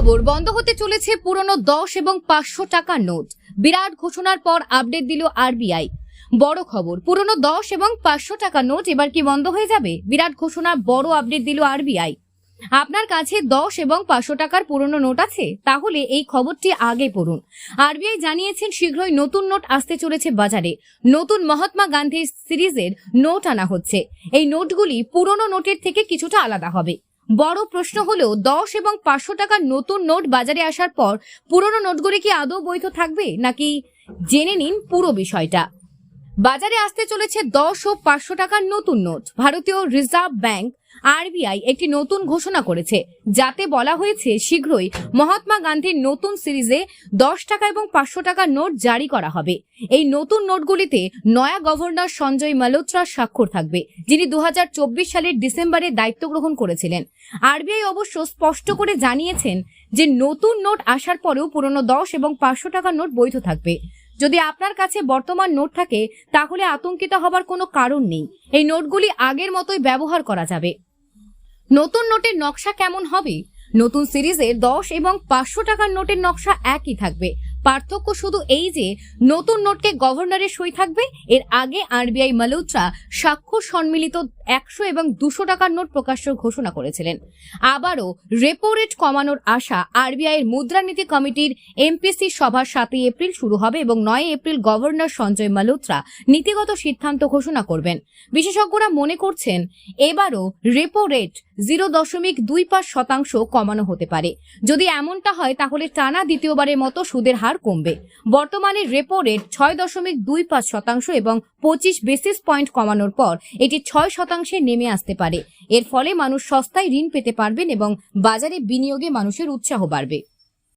খবর বন্ধ হতে চলেছে পুরনো দশ এবং পাঁচশো টাকার নোট। বিরাট ঘোষণার পর আপডেট দিল আরবিআই। বড় খবর, পুরনো দশ এবং পাঁচশো টাকার নোট এবার কি বন্ধ হয়ে যাবে? বিরাট ঘোষণার বড় আপডেট দিল আরবিআই। আপনার কাছে দশ এবং পাঁচশো টাকার পুরনো নোট আছে? তাহলে এই খবরটি আগে পড়ুন। আরবিআই জানিয়েছেন, শীঘ্রই নতুন নোট আসতে চলেছে বাজারে। নতুন মহাত্মা গান্ধীর সিরিজের নোট আনা হচ্ছে। এই নোটগুলি পুরনো নোটের থেকে কিছুটা আলাদা হবে। বড় প্রশ্ন হলো দশ এবং পাঁচশো টাকার নতুন নোট বাজারে আসার পর পুরনো নোটগুলি কি আদৌ বৈধ থাকবে? নাকি জেনে নিন পুরো বিষয়টা। বাজারে আসতে চলেছে দশ ও পাঁচশো টাকার নতুন নোট। ভারতীয় রিজার্ভ ব্যাংক, আরবিআই একটি নতুন ঘোষণা করেছে। যাতে বলা হয়েছে, শীঘ্রই মহাত্মা গান্ধীর নতুন সিরিজে দশ টাকা এবং পাঁচশো টাকার নোট জারি করা হবে। এই নতুন নোটগুলিতে নয়া গভর্নর সঞ্জয় মালোত্রার স্বাক্ষর থাকবে, যিনি দু হাজার চব্বিশ সালের ডিসেম্বরে দায়িত্ব গ্রহণ করেছিলেন। আরবিআই অবশ্য স্পষ্ট করে জানিয়েছেন যে, নতুন নোট আসার পরেও পুরনো দশ এবং পাঁচশো টাকার নোট বৈধ থাকবে। যদি আপনার কাছে বর্তমান নোট থাকে, তাহলে আতঙ্কিত হবার কোনো কারণ নেই। এই নোটগুলি আগের মতোই ব্যবহার করা যাবে। নতুন নোটের নকশা কেমন হবে? নতুন সিরিজের দশ এবং পাঁচশো টাকার নোটের নকশা একই থাকবে। পার্থক্য শুধু এই যে, নতুন নোটকে গভর্নরের সই থাকবে, এর আগে আরবিআই মালুত্রা স্বাক্ষর সম্মিলিত একশো এবং দুশো টাকার নোট প্রকাশ্য ঘোষণা করেছিলেন। আবারও রেপো রেট কমানোর আশা আরবিআই এর মুদ্রানীতি কমিটির এমপিসি সভা সাতই এপ্রিল শুরু হবে এবং নয় এপ্রিল গভর্নর সঞ্জয় মালুত্রা নীতিগত সিদ্ধান্ত ঘোষণা করবেন। বিশেষজ্ঞরা মনে করছেন, এবারও রেপো রেট জিরো দশমিক দুই পাঁচ শতাংশ কমানো হতে পারে। যদি এমনটা হয়, তাহলে টানা দ্বিতীয়বারের মতো সুদের হার কমবে। বর্তমানে রেপো রেট ছয় দশমিক দুই পাঁচ শতাংশ এবং পঁচিশ বেসিস পয়েন্ট কমানোর পর এটি ছয় শতাংশে নেমে আসতে পারে। এর ফলে মানুষ সস্তায় ঋণ পেতে পারবেন এবং বাজারে বিনিয়োগে মানুষের উৎসাহ বাড়বে।